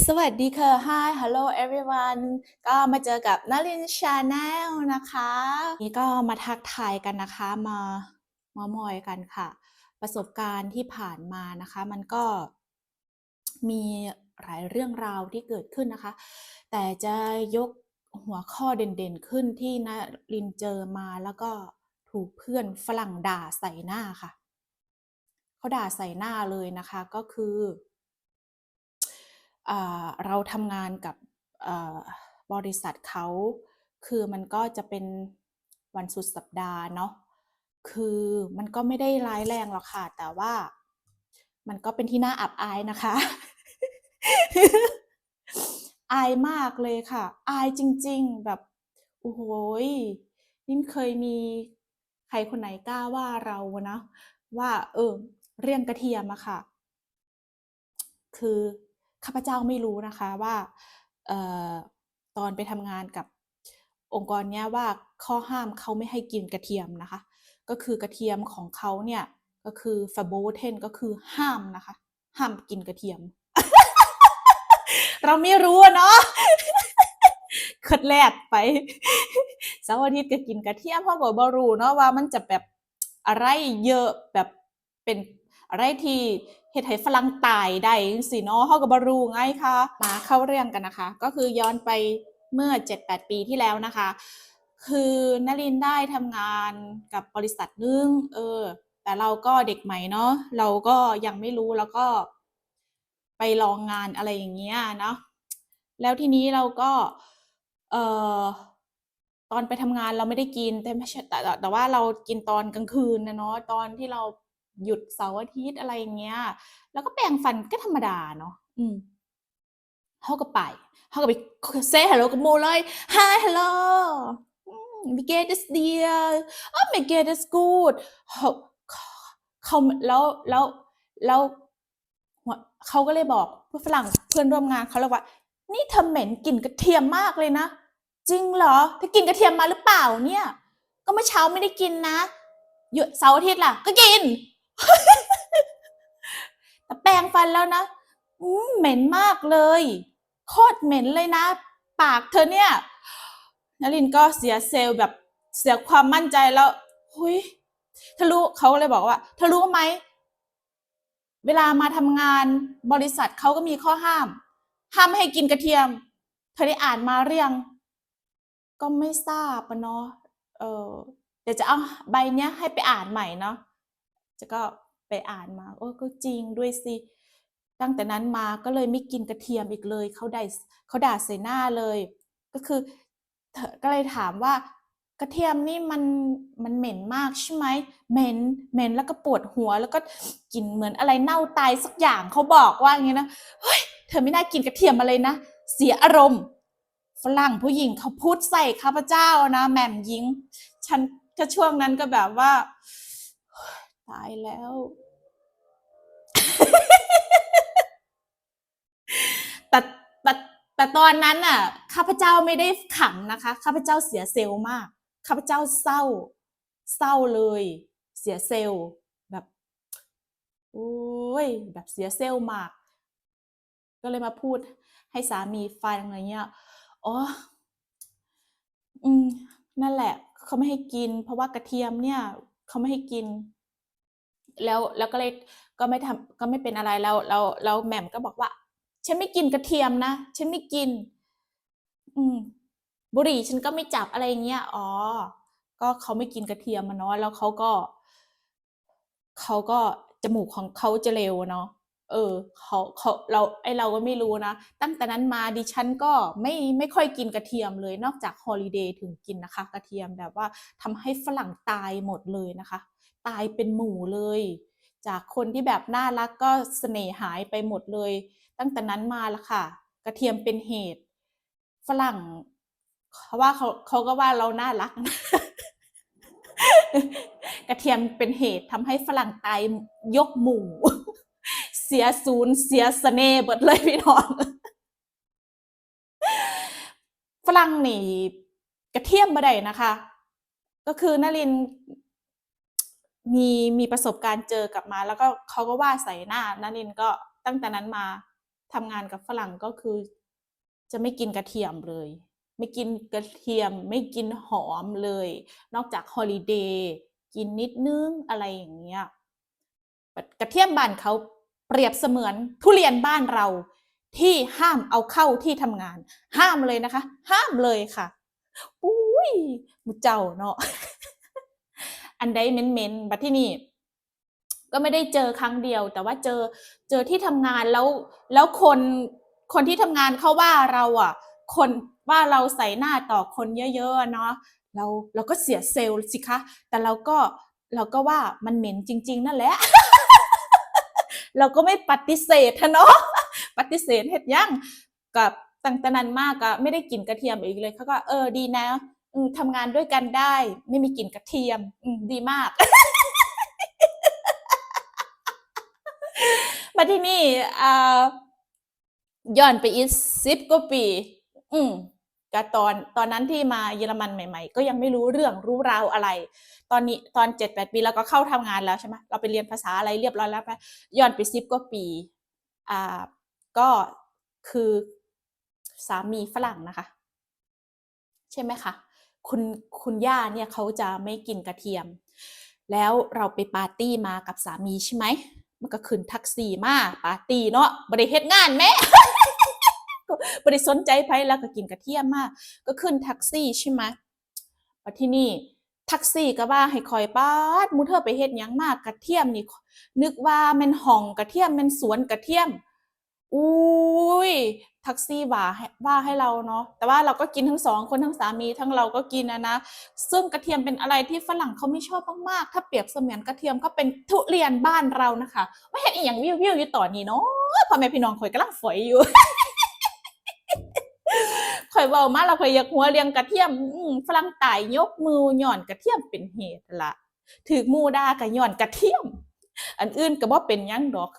สวัสดีค่ะ Hi Hello everyone ก็มาเจอกับนารินชาแนลนะคะ นี่ก็มาทักทายกันนะคะมาเมามอยกันค่ะ ประสบการณ์ที่ผ่านมานะคะ มันก็มีหลายเรื่องราวที่เกิดขึ้นนะคะ แต่จะยกหัวข้อเด่นๆขึ้นที่นารินเจอมาแล้วก็ถูกเพื่อนฝรั่งด่าใส่หน้าค่ะ เขาด่าใส่หน้าเลยนะคะก็คือ เราทำงานกับบริษัทเขาคือมันก็จะเป็นวันสุดสัปดาห์เนาะคือมันก็ไม่ได้ร้ายแรงหรอกค่ะ แต่ว่ามันก็เป็นที่น่าอับอายนะคะ อายมากเลยค่ะ อายจริง ๆ แบบโอ้โฮนี่เคยมีใครคนไหนกล้าว่าเรานะ ว่า เออ เรื่องกระเทียมอะค่ะ คือ ข้าพเจ้าไม่รู้นะคะว่าออตอนไปทำงานกับองค์กรเนี้ยว่าข้อห้ามเขาไม่ให้กินกระเทียมนะคะ ก็คือกระเทียมของเขาเนี่ยก็คือ verboten ก็คือห้ามนะคะ ห้ามกินกระเทียม เราไม่รู้เนาะคิดแลดไปเสาร์อาทิตย์ก็กินกระเทียมเราก็บ่รู้เนาะว่ามันจะแบบอะไรเยอะแบบเป็นอะไรที่ เฮ็ดให้ฝรั่งตายได้จั่งซี้เนาะเราก็บ่รู้ไงคะมาเข้าเรื่องกันนะคะ ก็คือย้อนไปเมื่อ 7-8 ปีที่แล้วนะคะ คือนรินได้ทำงานกับบริษัทนึงเออ แต่เราก็เด็กใหม่เนาะเราก็ยังไม่รู้แล้วก็ไปลองงานอะไรอย่างเงี้ยเนาะแล้วทีนี้เราก็เอ่อตอนไปทำงานเราไม่ได้กินแต่ไม่ใช่แต่แต่ว่าเรากินตอนกลางคืนนะเนาะตอนที่เรา หยุดเสาร์อาทิตย์อะไรอย่างเงี้ยเราก็แปรงฟันก็ธรรมดาเนาะอืมเราก็ไปเราก็ไป say hello กับหมู่เลย Hi hello อืม wie geht es dir oh mir geht es gut เขาเขาแล้วแล้วแล้วเขาก็เลยบอกเพื่อนฝรั่งเพื่อนร่วมงานเขาเลยว่า นี่เธอเหม็นกลิ่นกระเทียมมากเลยนะ จริงเหรอเธอกินกระเทียมมาหรือเปล่าเนี่ย ก็เมื่อเช้าไม่ได้กินนะหยุดเสาร์อาทิตย์ล่ะ ก็กิน แต่แปรงฟันแล้วนะอืเหม็นมากเลยโคตรเหม็นเลยนะ ปากเธอเนี่ยนรินก็เสียเซลล์แบบเสียความมั่นใจแล้วอุ๊ยเธอรู้เขาก็เลยบอกว่าเธอรู้ไหมเวลามาทำงานบริษัทเขาก็มีข้อห้าม ห้ามไม่ให้กินกระเทียม เธอได้อ่านมาหรือยัง ก็ไม่ทราบอะเนาะเออเดี๋ยวจะเอาใบเนี้ยให้ไปอ่านใหม่เนาะ จะก็ไปอ่านมาเออก็จริงด้วยสิ ตั้งแต่นั้นมาก็เลยไม่กินกระเทียมอีกเลยเขาได้เขาด่าใส่หน้าเลย ก็คือเธอก็เลยถามว่ากระเทียมนี่มันมันเหม็นมากใช่ไหมเหม็นเหม็นแล้วก็ปวดหัวแล้วก็กลิ่นเหมือนอะไรเน่าตายสักอย่างเขาบอกว่าอย่างงี้นะเฮ้ยเธอไม่น่ากินกระเทียมมาเลยนะเสียอารมณ์ฝรั่งผู้หญิงเขาพูดใส่ข้าพเจ้านะแหม่มหญิง ฉันก็ช่วงนั้นก็แบบว่า ตายแล้ว แต่แต่แต่ตอนนั้นน่ะ ข้าพเจ้าไม่ได้ขำนะคะ ข้าพเจ้าเสียเซลล์มาก ข้าพเจ้าเศร้า เศร้าเลย เสียเซลล์แบบโอ๊ยแบบเสียเซลล์มาก ก็เลยมาพูดให้สามีฟังอะไรเงี้ยอ๋ออืมนั่นแหละ เขาไม่ให้กิน เพราะว่ากระเทียมเนี่ย เขาไม่ให้กิน แล้วแล้วก็เลยก็ไม่ทำก็ไม่เป็นอะไรแล้วแล้วแล้วแหม่มก็บอกว่า ฉันไม่กินกระเทียมนะฉันไม่กิน อืม บุหรี่ฉันก็ไม่จับอะไรอย่างเงี้ยอ๋อ ก็เขาไม่กินกระเทียมอะเนาะแล้วเขาก็เขาก็จมูกของเขาจะเร็วเนาะเออเขาเขาเราไอ้เราก็ไม่รู้นะ ตั้งแต่นั้นมาดิฉันก็ไม่ไม่ค่อยกินกระเทียมเลย นอกจากฮอลิเดย์ถึงกินนะคะ กระเทียมแบบว่าทำให้ฝรั่งตายหมดเลยนะคะ ตายเป็นหมู่เลย จากคนที่แบบน่ารักก็เสน่ห์หายไปหมดเลย ตั้งแต่นั้นมาละค่ะ กระเทียมเป็นเหตุ ฝรั่งเขาว่าเขาเขาก็ว่าเราน่ารัก กระเทียมเป็นเหตุทำให้ฝรั่งตายยกหมู่ เสียศูนย์เสียเสน่ห์เบิดเลยพี่น้องฝรั่งนี่กระเทียมบ่ได้นะคะ ก็คือนริน มีมีประสบการณ์เจอกลับมา แล้วก็เขาก็ว่าใส่หน้านรินทร์ก็ตั้งแต่นั้นมาทำงานกับฝรั่งก็คือ จะไม่กินกระเทียมเลย ไม่กินกระเทียม ไม่กินหอมเลย นอกจากฮอลิเดย์กินนิดนึงอะไรอย่างเงี้ยกระเทียมบ้านเขาเปรียบเสมือนทุเรียนบ้านเราที่ห้ามเอาเข้าที่ทำงาน ห้ามเลยนะคะ ห้ามเลยค่ะอุ้ยมุเจ้าเนาะ อันใดเม้นๆบัดที่นี่ก็ไม่ได้เจอครั้งเดียว แต่ว่าเจอเจอที่ทำงานแล้ว แล้วคนคนที่ทำงานเขาว่าเราอะ คนว่าเราใส่หน้าต่อคนเยอะๆเนาะเราเราก็เสียเซลล์สิคะ แต่เราก็เราก็ว่ามันเหม็นจริง ๆ นั่นแหละ เราก็ไม่ปฏิเสธอะเนาะปฏิเสธเห็ดยังกับตั้งแต่นั้นมากอะไม่ได้กินกระเทียมอีกเลยเขาก็เออดีนะ ทำงานด้วยกันได้ ไม่มีกลิ่นกระเทียมดีมาก มาที่นี่อ่าย้อนไปอีกสิบกว่าปี อืมก็ตอนตอนนั้นที่มาเยอรมันใหม่ ๆ ก็ยังไม่รู้เรื่องรู้ราวอะไร ตอนนี้ตอนเจ็ดแปดปีแล้วก็เข้าทำงานแล้วใช่ไหมเราไปเรียนภาษาอะไรเรียบร้อยแล้วไปย้อนไปสิบกว่าปี อ่า ก็คือสามีฝรั่งนะคะ ใช่ไหมคะ คุณคุณย่าเนี่ยเขาจะไม่กินกระเทียม แล้วเราไปปาร์ตี้มากับสามีใช่ไหม มันก็ขึ้นแท็กซี่มาปาร์ตี้เนาะบริเฮ็ดงานแม่บริสนใจไผแล้วก็กินกระเทียมมาก ก็ขึ้นแท็กซี่ใช่ไหมพอที่นี่แท็กซี่ก็ว่าให้คอยปาดมูเธอไปเฮ็ดยังมากกระเทียมนี่นึกว่าม่นห้องกระเทียมม่นสวนกระเทียม อุ้ยแท็กซี่ว่าว่าให้เราเนาะแต่ว่าเราก็กินทั้งสองคนทั้งสามีทั้งเราก็กินนะนะซึ่งกระเทียมเป็นอะไรที่ฝรั่งเขาไม่ชอบมากๆถ้าเปรียบเสมือนกระเทียมก็เป็นทุเรียนบ้านเรานะคะว่เห็นอีหยังวิววิวอยู่ต่อนี้เนาะพ่อแม่พี่น้องข่อยกำลังฝอยอยู่ข่อยเว้ามาแล้วข่อยอยากหัวเรียงกระเทียมฝรั่งตายยกมือหย่อนกระเทียมเป็นเหตุละถือมูด่าก็ย้อนกระเทียม อันอื่นก็บ่เป็นยังดอก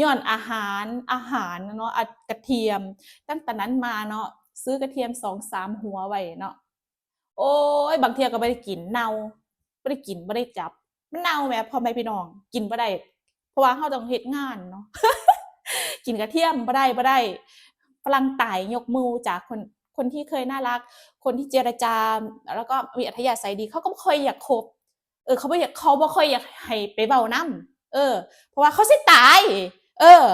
ย้อนอาหารอาหารเนาะกระเทียม ตั้งแต่นั้นมาเนาะซื้อกระเทียมสองสามหัวไว้เนาะโอ้ยบางเทียก็ไม่ได้กินเน่าไม่ได้กินไม่ได้จับ มันเน่าแม่พอไม่พี่น้อง กินบ่ได้เพราะว่าเราต้องเฮ็ดงานเนาะกินกระเทียมบ่ได้บ่ได้ฝรั่งตายยกมือจากคนคนที่เคยน่ารัก คนที่เจรจา แล้วก็มีอัธยาศัยดีเขาก็บ่ค่อยอยากคบ เออ เขาบ่อยากเขาบ่ค่อยอยากให้ไปเว้านำเออ เพราะว่าเขาสิตาย เออ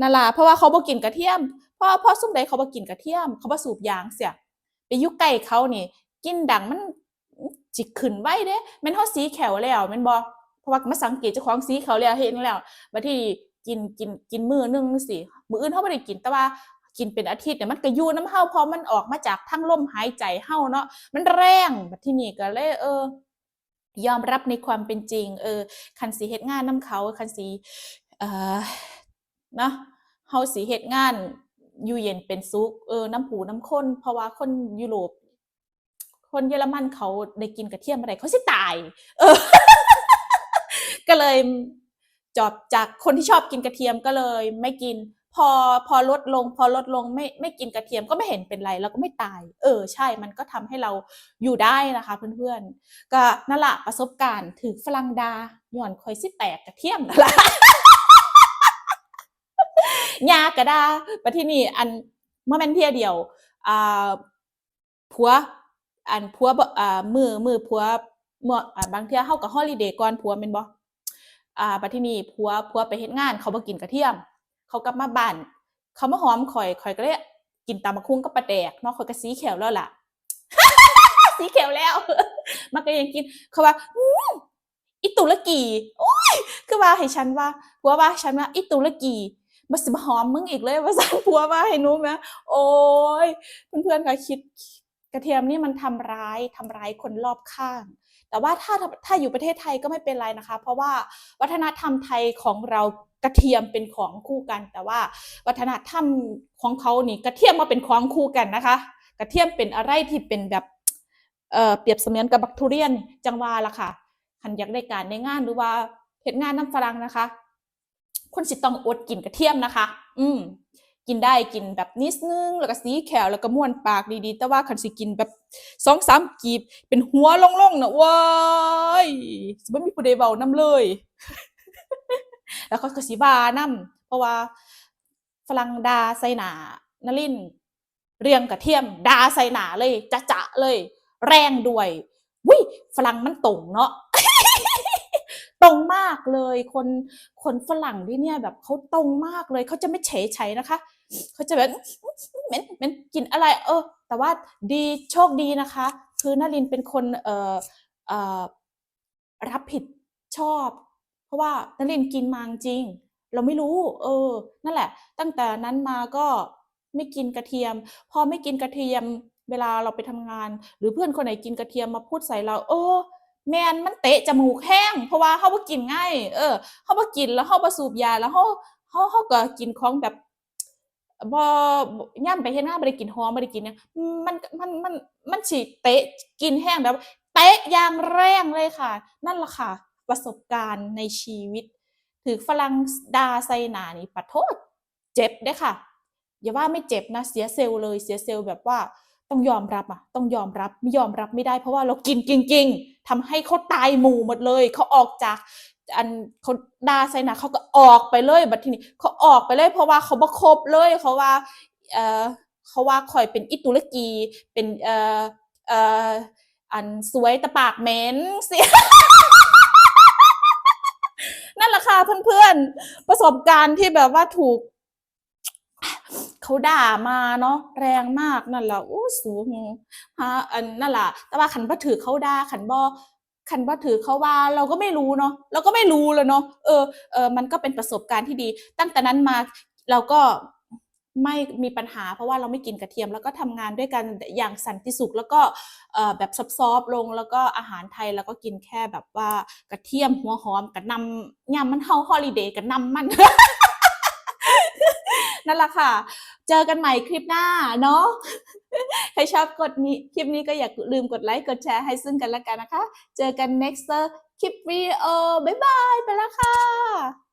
นั่นล่ะเพราะว่าเขาบ่กินกระเทียมพราะเพราะซุมใดเขาบ่กินกระเทียม เขาบ่สูบยางเสียไปยู่ใกล้เขานี่ กินดังมันสิกขึ้นไวเด้แม่นเฮาสีแขวแล้วแม่นบ่เพราะว่ามาสังเกตเจ้าของสีแขวแล้วเห็นแล้วบัดนี้กินกินกินมื้อนึงจังสีมื้ออื่นเฮาบ่ได้กินแต่ว่ากินเป็นอาทิตย์เนี่ยมันก็อยู่น้ำเฮาพราะมันออกมาจากทางลมหายใจเฮาเนาะมันแรงบัดที่นี้ก็เลยเออยอมรับในความเป็นจริง เออคันสิเฮ็ดงานนำเขาคันสิเอ่อ นะเฮาสิเฮ็ดงานอยู่เย็นเป็นสุขเออน้ำผูน้ำคนเพราะว่าคนยุโรป คนเยอรมันเขาได้กินกระเทียมบ่ได้เขาสิตาย เออ ก็เลยจอบจากคนที่ชอบกินกระเทียมก็เลย ไม่กิน พอพอลดลง พอลดลงไม่ไม่กินกระเทียมก็ไม่เห็นเป็นไรเราก็ไม่ตาย เออ ใช่มันก็ทำให้เราอยู่ได้นะคะ เพื่อนๆก็นั่นแหละประสบการณ์ถูกฝรั่งด่าญ้อนข้อยสิแตกกระเทียมนั่นแหละ ยาก็ด่าบัดทีนี้อันบ่อแม่นเที่ยเดียวอ่าผัวอันผัวอ่ามือมือผัวเมื้อบางเที่ยเราก็ฮอลิเดย์ก่อนผัวแม่นบ่อ่าบัดทีนี้ผัวผัวไปเฮ็ดงาน เขาบ่กินกระเทียม เขากลับมาบ้าน เขามาหอมข้อยข้อยก็เลยกินตำบักหุ่งกับปลาแดกเนาะข้อยก็สีแขวแล้วล่ะสีแขวแล้ว มันก็ยังกินเขาว่าอืออีตุรกี โอ๊ยคือว่าให้ฉันว่าผัวว่าฉันว่าอีตุรกี บ่สิมาหอมมึงอีกเลยว่าซั่นผัวว่าให้หนูแหมโอ๊ยเพื่อนๆก็คิดกระเทียมนี่มันทำร้ายทำร้ายคนรอบข้าง แต่ว่าถ้าถ้าอยู่ประเทศไทยก็ไม่เป็นไรนะคะ เพราะว่าวัฒนธรรมไทยของเรากระเทียมเป็นของคู่กัน แต่ว่าวัฒนธรรมของเขานี่กระเทียมมาเป็นของคู่กันนะคะ กระเทียมเป็นอะไรที่เป็นแบบเอ่อเปรียบเสมือนกับบักทุเรียนจังวาละค่ะคันอยากได้การได้งานหรือว่าเฮ็ดงานน้ำฝรั่งนะคะ คุณสิต้องอดกินกระเทียมนะคะ อืมกินได้กินแบบนิดนึง แล้วก็สีแขวแล้วก็ม่วนปากดีๆ แต่ว่าคันสิกินแบบ2-3กีบ เป็นหัวโล่งๆนะว้ายสิบ่มีผู้ใดเว้าน้ำเลย แล้วเขาก็สิว่านำเพราะว่าฝรั่งดาใส่หนานลินเรียงกระเทียม ดาใส่หนาเลยจะจะๆเลย แรงด้วยวิฝรั่งมันตรงเนาะ ตรงมากเลย คนคนฝรั่งที่เนี่ยแบบเขาตรงมากเลยเขาจะไม่เฉยเฉยนะคะเขาจะแบบเหม็นเหม็นกินอะไร เออ แต่ว่าดีโชคดีนะคะ คือนลินเป็นคนเอ่อเอ่อรับผิดชอบ เพราะว่านลินกินมาจริง เราไม่รู้ เออ นั่นแหละ ตั้งแต่นั้นมาก็ไม่กินกระเทียม พอไม่กินกระเทียม เวลาเราไปทำงาน หรือเพื่อนคนไหนกินกระเทียมมาพูดใส่เรา เออ แมนมันเตะจมูกแห้ง เพราะว่าเขาบ่กินง่ายเออเขาบ่กินแล้วเขาบ่สูบยาแล้วเขาเขาเขาก็กินของแบบบ่ย่ำไปเฮ็ดงานบ่ได้กินหอมบ่ได้กินหยังมันมันมันมันสิเตะกินแห้งแบบเตะยางแรงเลยค่ะ นั่นล่ะค่ะ ประสบการณ์ในชีวิตถูกฝรั่งดาใส่หน้านี่ปะโทษ เจ็บเด้ค่ะ อย่าว่าไม่เจ็บนะ เสียเซลล์เลยเสียเซลล์แบบว่า ต้องยอมรับอะ ต้องยอมรับไม่ยอมรับไม่ได้เพราะว่าเรากินจริง ๆทำให้เขาตายหมู่หมดเลยเขาออกจากอันเขาด่าใส่หน้าเขาก็ออกไปเลยบัดทีนี้เขาออกไปเลย เพราะว่าเขาบ่คบเลยเขาว่าเออเขาว่าข้อยเป็นอีตุรกีเป็นเออเอออันสวยแต่ปากเหม็นเสียนั่นแหละค่ะเพื่อนๆประสบการณ์ที่แบบว่าถูก เขาด่ามาเนาะแรงมากนั่นแหละโอ้สูงหาอันนั่นล่ะแต่ว่าคันบ่ถูกเขาด่าคันบ่คันบ่ถูกเขาว่าเราก็ไม่รู้เนาะเราก็ไม่รู้แล้วเนาะเออเออมันก็เป็นประสบการณ์ที่ดี ตั้งแต่นั้นมาเราก็ไม่มีปัญหา เพราะว่าเราไม่กินกระเทียม แล้วก็ทำงานด้วยกันอย่างสันติสุข แล้วก็เออแบบซอฟๆลงแล้วก็อาหารไทยเราก็กินแค่แบบว่ากระเทียมหัวหอมก็นำยามมันเฮาฮอลิเดย์ก็นำมัน นั่นแหละค่ะ เจอกันใหม่คลิปหน้าเนาะใครชอบกดนี้คลิปนี้ก็อย่าลืมกดไลค์กดแชร์ให้ซึ่งกันและกันนะคะ เจอกัน next คลิปวิดีโอบ๊ายบายไปแล้วค่ะ